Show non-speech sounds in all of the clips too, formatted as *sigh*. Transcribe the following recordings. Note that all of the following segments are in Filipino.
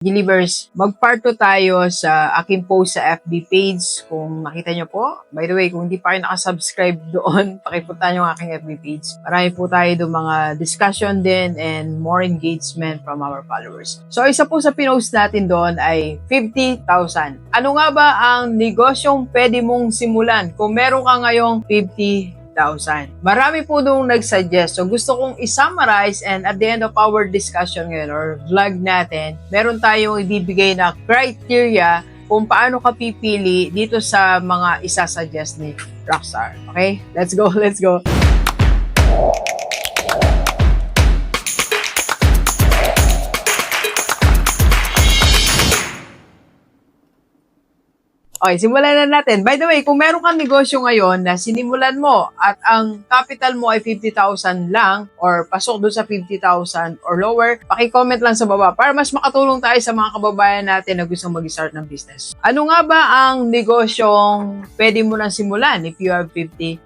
Delivers, magparto tayo sa aking post sa FB page. Kung makita nyo po, by the way, kung hindi pa kayo nakasubscribe doon, *laughs* pakipunta nyo ang aking FB page. Marami po tayo doon mga discussion din and more engagement from our followers. So, isa po sa pinost natin doon ay 50,000. Ano nga ba ang negosyong pwede mong simulan kung meron ka ngayong 50,000? Marami po nung nag-suggest. So gusto kong i-summarize and at the end of our discussion ngayon or vlog natin, meron tayong ibibigay na criteria kung paano ka pipili dito sa mga isa-suggest ni Rockstar. Okay? Let's go, *laughs* let's go. Okay, simulan na natin. By the way, kung meron kang negosyo ngayon na sinimulan mo at ang capital mo ay 50,000 lang or pasok doon sa 50,000 or lower, paki-comment lang sa baba para mas makatulong tayo sa mga kababayan natin na gustong mag-start ng business. Ano nga ba ang negosyong pwede mo nang simulan if you have 50,000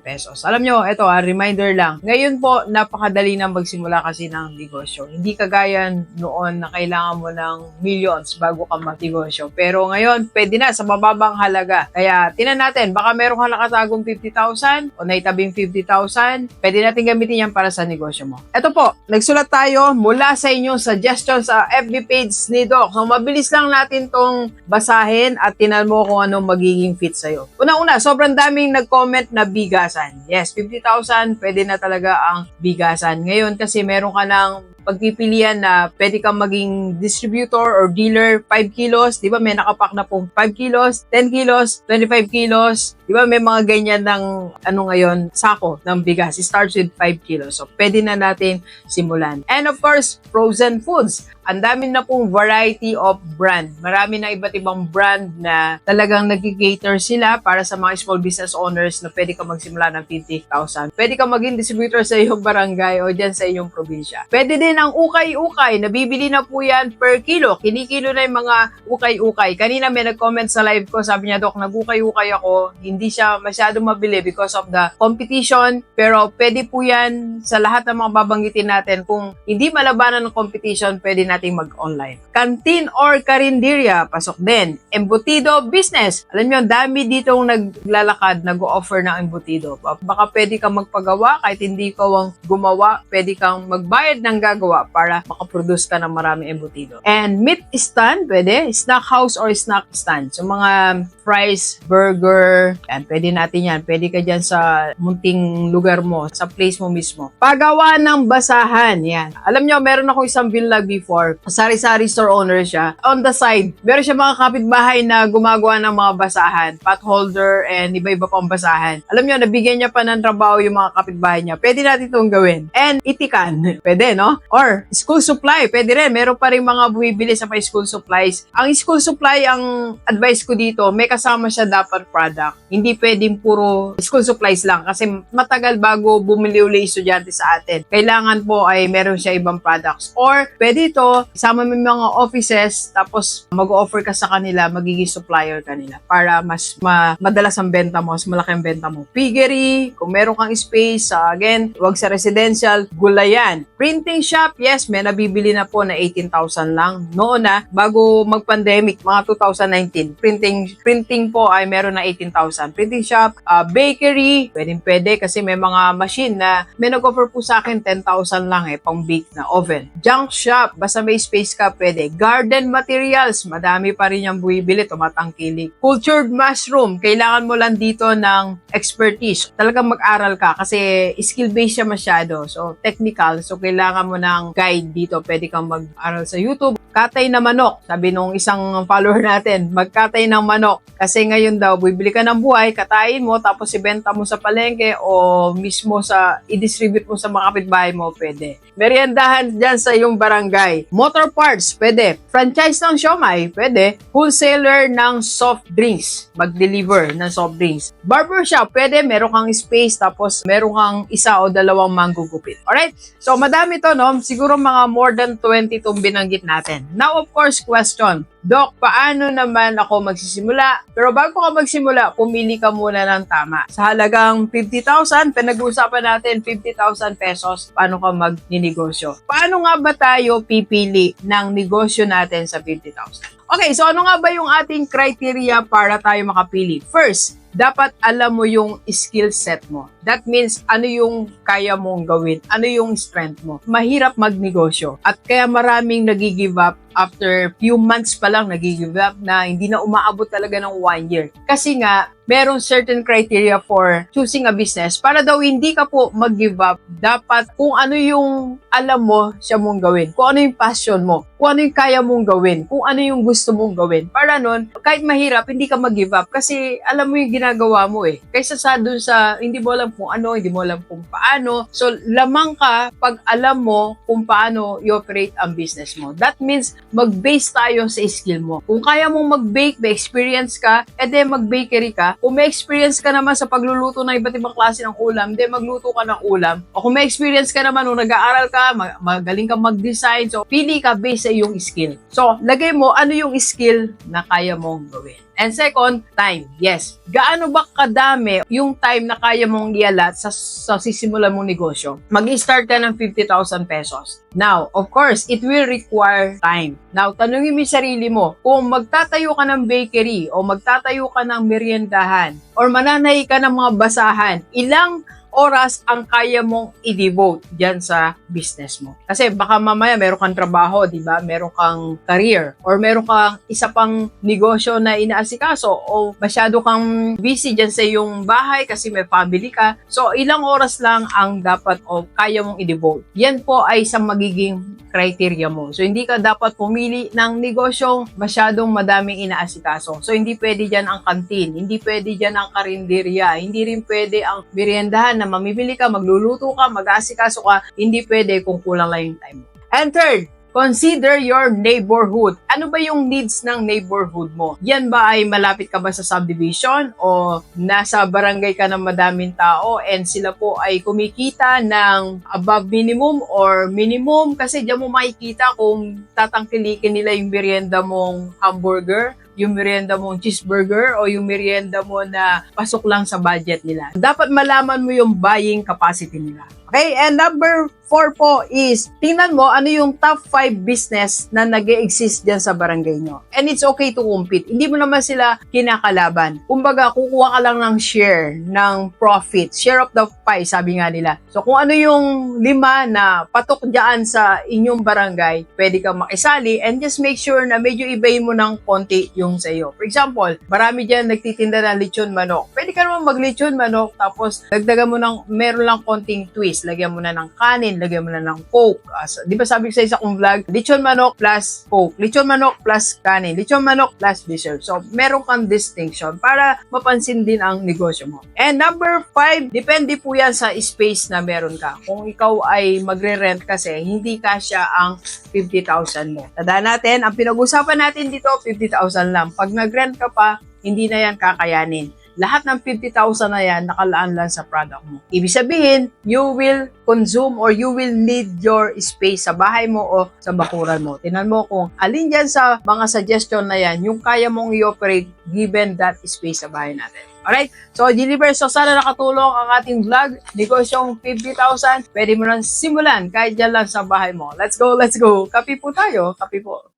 pesos? Alam nyo, ito ah, reminder lang. Ngayon po, napakadali na magsimula kasi ng negosyo. Hindi kagaya noon na kailangan mo ng millions bago ka magnegosyo. Pero ngayon, pwede na sa mababang halaga. Kaya, tinan natin, baka meron kang nakatagong 50,000 o naitabing 50,000, pwede natin gamitin yan para sa negosyo mo. Ito po, nagsulat tayo mula sa inyong suggestion sa FB page ni Doc. So, mabilis lang natin tong basahin at tinan mo kung anong magiging fit sa'yo. Una-una, sobrang daming nag-comment na bigasan. Yes, 50,000, pwede na talaga ang bigasan. Ngayon, kasi meron ka ng pagpipilian na pwede kang maging distributor or dealer 5 kilos, di ba may nakapak na pong 5 kilos, 10 kilos, 25 kilos, di ba may mga ganyan ng ano ngayon, sako ng bigas. It starts with 5 kilos. So pwede na natin simulan. And of course, frozen foods. Ang dami na pong variety of brand. Marami na iba't ibang brand na talagang nag-cater sila para sa mga small business owners na pwede ka magsimula ng 50,000. Pwede ka maging distributor sa iyong barangay o dyan sa iyong probinsya. Pwede din ang ukay-ukay. Nabibili na po yan per kilo. Kinikilo na yung mga ukay-ukay. Kanina may nag-comment sa live ko. Sabi niya, Dok, nag-ukay-ukay ako. Hindi siya masyado mabili because of the competition. Pero pwede po yan sa lahat ng mga babanggitin natin. Kung hindi malabanan ng competition, pwede nating mag-online. Canteen or karinderya, pasok din. Embutido business. Alam ang dami ditong naglalakad, nag-offer ng embutido. Baka pwede kang magpagawa kahit hindi ikaw ang gumawa. Pwede kang magbayad ng gagawa para makaproduce ka ng maraming embutido. And meat stand, pwede. Snack house or snack stand. So mga fries, burger, yan, pwede natin yan. Pwede ka dyan sa munting lugar mo, sa place mo mismo. Pagawa ng basahan, yan. Alam nyo, meron ako isang vlog before. Sari-sari store owner siya. On the side, meron siya mga kapitbahay na gumagawa ng mga basahan, pot holder, and iba-iba pang basahan. Alam nyo, nabigyan niya pa ng trabaho yung mga kapitbahay niya. Pwede natin itong gawin. And itikan, *laughs* pwede, no? Or school supply, pwede rin. Meron pa rin mga bumibili sa may school supplies. Ang school supply, ang advice ko dito, may kasama siya dapat product. Hindi pwedeng puro school supplies lang kasi matagal bago bumili uli estudyante sa atin. Kailangan po ay meron siya ibang products. Or pwede ito, isama mo mga offices tapos mag-offer ka sa kanila, magiging supplier kanila para mas ma- madalas ang benta mo, mas malaki ang benta mo. Piggery, kung meron kang space, sa again, wag sa residential, gulayan. Printing shop, yes, may nabibili na po na 18,000 lang. Noon na, bago mag-pandemic, mga 2019, printing printing po ay meron na 18,000. Printing shop, ah, bakery, pwedeng pwede kasi may mga machine na may nag-offer po sa akin 10,000 lang eh, pang bake na oven. Junk shop, basta may space ka, pwede. Garden materials, madami pa rin yung buibili, tumatangkilik. Cultured mushroom, kailangan mo lang dito ng expertise. Talagang mag-aral ka kasi skill-based siya masyado. So, technical. So, kailangan mo ng guide dito. Pwede kang mag-aral sa YouTube. Katay na manok. Sabi nung isang follower natin, magkatay ng manok. Kasi ngayon daw, bibili ka ng buhay, katayin mo, tapos ibenta mo sa palengke o mismo sa, i-distribute mo sa mga kapitbahay mo, pwede. Meriendahan dyan sa iyong barangay. Motor parts, pwede. Franchise ng siomay, pwede. Wholesaler ng soft drinks, mag-deliver ng soft drinks. Barbershop, pwede. Meron kang space, tapos meron kang isa o dalawang manggugupit. Alright? So, madami to, no? Siguro mga more than 20 itong binanggit natin. Now, of course, question. Doc, paano naman ako magsisimula? Pero bago ka magsimula, pumili ka muna ng tama. Sa halagang 50,000, pinag-uusapan natin 50,000 pesos, paano ka magninegosyo. Paano nga ba tayo pipili ng negosyo natin sa 50,000? Okay, so ano nga ba yung ating criteria para tayo makapili? First, dapat alam mo yung skill set mo. That means ano yung kaya mong gawin, ano yung strength mo. Mahirap magnegosyo at kaya maraming nagigive up after few months pa lang nagigive up na hindi na umaabot talaga ng one year. Kasi nga, merong certain criteria for choosing a business para daw hindi ka po mag-give up. Dapat kung ano yung alam mo siya mong gawin, kung ano yung passion mo, kung ano yung kaya mong gawin, kung ano yung gusto mong gawin. Para nun, kahit mahirap, hindi ka mag-give up kasi alam mo yung ginagawa mo eh. Kaysa sa dun sa hindi mo alam kung ano, hindi mo alam kung paano. So, lamang ka pag alam mo kung paano i-operate ang business mo. That means, mag-base tayo sa skill mo. Kung kaya mong mag-bake, may experience ka, edi mag-bakery ka. Kung may experience ka naman sa pagluluto ng iba't ibang klase ng ulam, edi magluto ka ng ulam. O kung may experience ka naman nung nag-aaral ka, mag- magaling ka mag-design, so pili ka based sa iyong skill. So, lagay mo ano yung skill na kaya mong gawin. And second, time. Yes. Gaano ba kadami yung time na kaya mong ialat sa, sa sisimulan mong negosyo? Mag-start ka ng 50,000 pesos. Now, of course, it will require time. Now, tanungin mo sarili mo, kung magtatayo ka ng bakery o magtatayo ka ng meriendahan or mananay ka ng mga basahan, ilang oras ang kaya mong i-devote dyan sa business mo. Kasi baka mamaya meron kang trabaho, di ba? Meron kang career or meron kang isa pang negosyo na inaasikaso o masyado kang busy dyan sa iyong bahay kasi may family ka. So, ilang oras lang ang dapat o kaya mong i-devote. Yan po ay isang magiging criteria mo. So, hindi ka dapat pumili ng negosyong masyadong madaming inaasikaso. So, hindi pwede dyan ang kantin, hindi pwede dyan ang karinderya, hindi rin pwede ang meriendahan na mamimili ka, magluluto ka, mag-aasikaso ka, hindi pwede kung kulang lang yung time mo. And third, Consider your neighborhood. Ano ba yung needs ng neighborhood mo? Yan ba ay malapit ka ba sa subdivision o nasa barangay ka ng madaming tao and sila po ay kumikita ng above minimum or minimum kasi diyan mo makikita kung tatangkilikin nila yung merienda mong hamburger yung merienda mong cheeseburger o yung merienda mo na pasok lang sa budget nila. Dapat malaman mo yung buying capacity nila. Okay, and number four po is, tingnan mo ano yung top 5 business na nag exist dyan sa barangay nyo. And it's okay to compete. Hindi mo naman sila kinakalaban. Kumbaga, kukuha ka lang ng share, ng profit, share of the pie, sabi nga nila. So, kung ano yung lima na patok dyan sa inyong barangay, pwede kang makisali and just make sure na medyo ibahin mo ng konti yung sa iyo. For example, marami dyan nagtitinda ng lechon manok. Pwede ka naman mag-lechon manok tapos dagdagan mo ng meron lang konting twist. Lagyan mo na ng kanin, lagyan mo na ng coke. As, di ba sabi ko sa isa kong vlog, lechon manok plus coke, lechon manok plus kanin, lechon manok plus dessert. So, meron kang distinction para mapansin din ang negosyo mo. And number five, depende po yan sa space na meron ka. Kung ikaw ay magre-rent kasi, hindi kasya ang 50,000 mo. Tandaan natin, ang pinag-usapan natin dito, 50,000 lang. Pag nag-rent ka pa, hindi na yan kakayanin lahat ng 50,000 na yan nakalaan lang sa product mo. Ibig sabihin, you will consume or you will need your space sa bahay mo o sa bakuran mo. Tinan mo kung alin dyan sa mga suggestion na yan, yung kaya mong i-operate given that space sa bahay natin. Alright? So, deliver. So, sana nakatulong ang ating vlog. Negosyong 50,000. Pwede mo nang simulan kahit dyan lang sa bahay mo. Let's go, let's go. Kapi po tayo. Kapi po.